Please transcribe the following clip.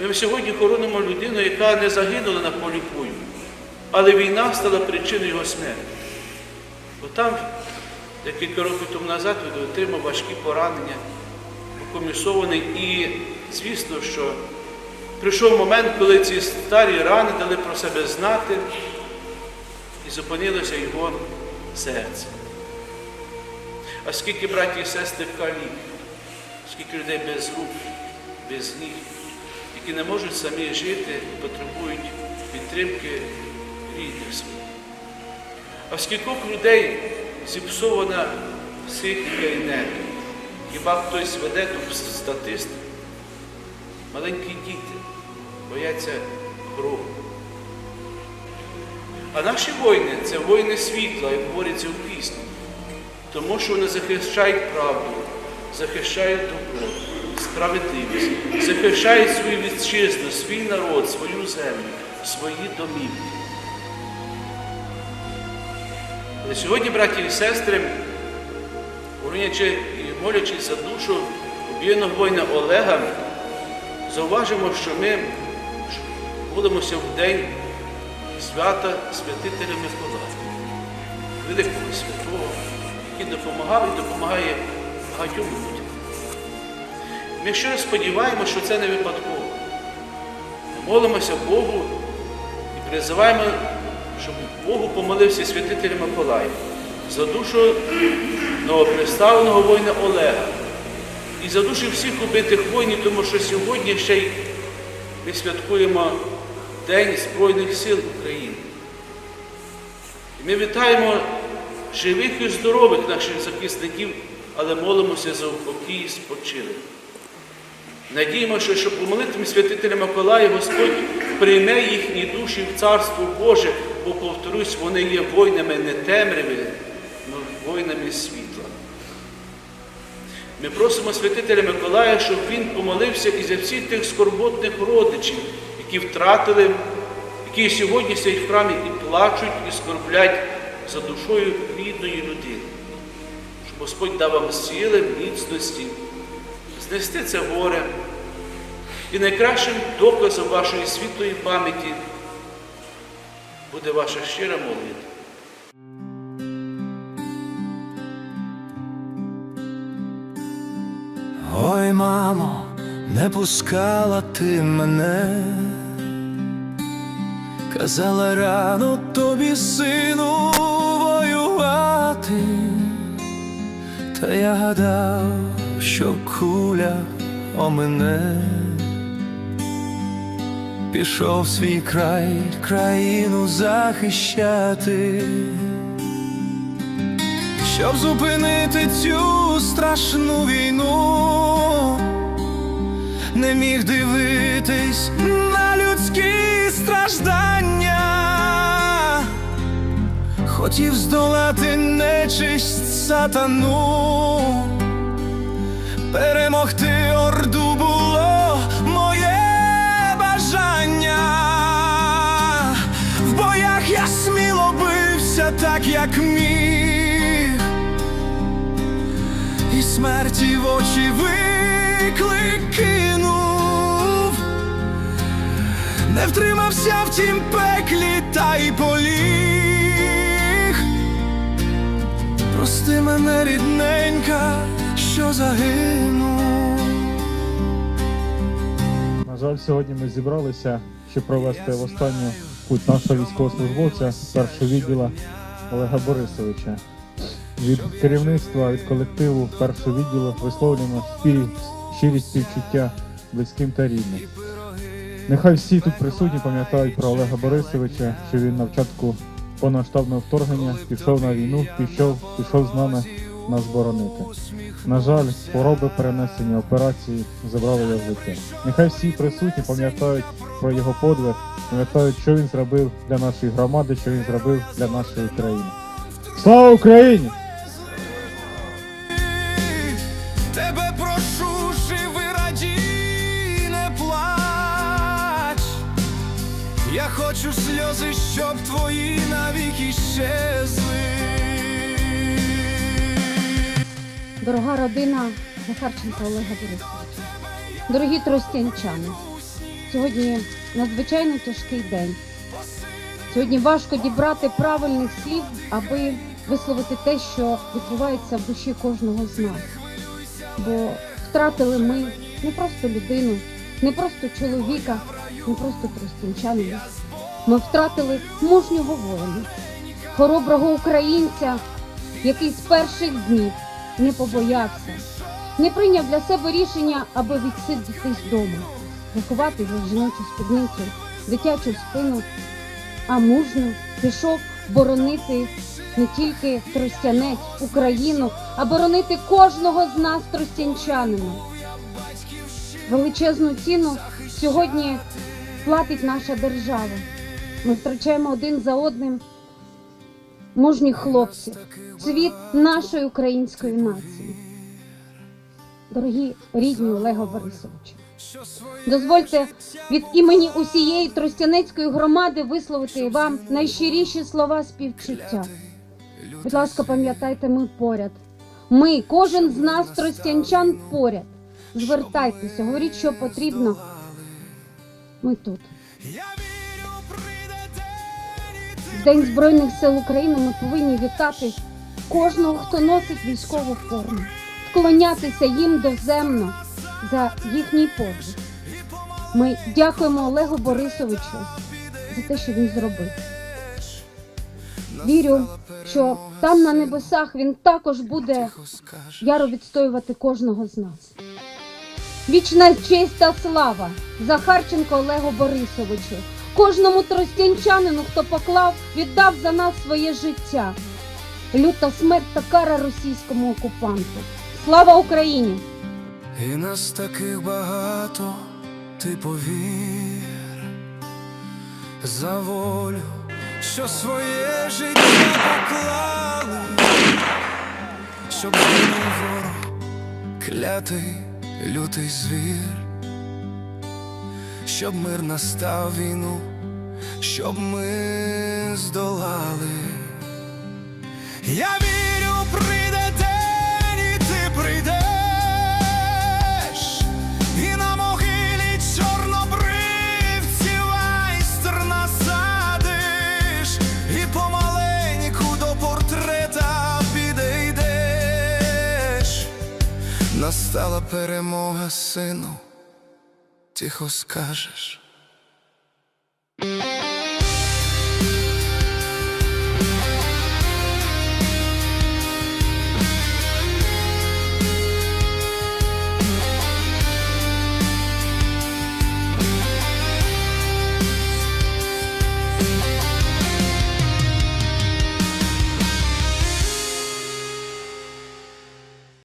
Ми сьогодні хоронимо людину, яка не загинула на полі бою, але війна стала причиною його смерті. Бо там декілька років тому назад він отримав важкі поранення, покомісований. І звісно, що прийшов момент, коли ці старі рани дали про себе знати і зупинилося його серце. А скільки браті і сестри калік, скільки людей без рук, без ніг, які не можуть самі жити потребують підтримки рідних своїх. А скількох людей зіпсована психіка і нерви. Хіба хтось веде тут статистику? Маленькі діти бояться грому. А наші воїни це воїни світла, як говориться у пісні, тому що вони захищають правду, захищають добро, справедливість, захищають свою вітчизну, свій народ, свою землю, свої домівки. Сьогодні, браті і сестри, уринячи і молячись за душу убієного воїна Олега, зауважимо, що ми молимося в день свята святителя Миколая, великого святого, який допомагав і допомагає багатьом людям. Ми щиро сподіваємося, що це не випадково. Ми молимося Богу і призиваємо, щоб Богу помолився святитель Миколай за душу новоприставленого воїна Олега і за душі всіх убитих воїнів, тому що сьогодні ще й ми святкуємо День Збройних сил України. І ми вітаємо живих і здорових наших захисників, але молимося за упокій і спочилих. Надіємося, що по молитві святителя Миколая Господь прийме їхні душі в Царство Боже, бо, повторюсь, вони є воїнами не темряви, але воїнами світла. Ми просимо святителя Миколая, щоб він помолився і за всіх тих скорботних родичів, які втратили, які сьогодні сидять в храмі і плачуть, і скорблять за душою рідної людини. Щоб Господь дав вам сили, міцності, знести це горе. І найкращим доказом вашої світлої пам'яті буде ваша щира молитва. Ой, мамо, не пускала ти мене, казала рано тобі, сину, воювати, та я гадав, що куля о мене пішов свій край, країну захищати. Щоб зупинити цю страшну війну, не міг дивитись на людські страждання, хотів здолати нечисть сатану, перемогти орду так, як міг і смерті в очі виклик кинув, не втримався в тім пеклі та й поліг. Прости мене, рідненька, що загинув. На жаль, сьогодні ми зібралися, щоб провести в останню путь нашого військовослужбовця першого відділа Олега Борисовича. Від керівництва, від колективу першого відділу висловлюємо щирість співчуття близьким та рідним. Нехай всі тут присутні пам'ятають про Олега Борисовича, що він на початку повномасштабного вторгнення пішов на війну, пішов, пішов з нами нас боронити. На жаль, хвороби перенесення операції забрали його життя. Нехай всі присутні пам'ятають про його подвиг, пам'ятають, що він зробив для нашої громади, що він зробив для нашої країни. Слава Україні! Тебе прошу, живи плач. Я хочу сльози, щоб твої навіки щезли. Дорога родина Захарченка Олега Борисовича, дорогі тростянчани, сьогодні надзвичайно тяжкий день. Сьогодні важко дібрати правильних слів, аби висловити те, що відбувається в душі кожного з нас. Бо втратили ми не просто людину, не просто чоловіка, не просто тростянчанина. Ми втратили мужнього воїна, хороброго українця, який з перших днів не побоявся, не прийняв для себе рішення, аби відсидітись вдома, заховати за жіночу спідницю, дитячу спину, а мужньо пішов боронити не тільки тростянець, Україну, а боронити кожного з нас тростянчанина. Величезну ціну сьогодні платить наша держава. Ми втрачаємо один за одним мужніх хлопців, цвіт нашої української нації. Дорогі рідні Олега Борисовича, дозвольте від імені усієї Тростянецької громади висловити вам найщиріші слова співчуття. Будь ласка, пам'ятайте, ми поряд. Ми, кожен з нас, тростянчан, поряд. Звертайтеся, говоріть, що потрібно. Ми тут. День Збройних сил України ми повинні вітати кожного, хто носить військову форму, вклонятися їм доземно за їхній подвиг. Ми дякуємо Олегу Борисовичу за те, що він зробив. Вірю, що там на небесах він також буде яро відстоювати кожного з нас. Вічна честь та слава Захарченко Олегу Борисовичу, кожному тростянчанину, хто поклав, віддав за нас своє життя. Люта смерть та кара російському окупанту. Слава Україні! І нас таких багато, ти повір за волю, що своє життя поклали, щоб ворог, клятий лютий звір, щоб мир настав війну, щоб ми здолали. Я вірю, прийде день, і ти прийдеш, і на могилі чорнобривців айстр насадиш, і помаленьку до портрета підійдеш. Настала перемога, сину, тихо скажеш.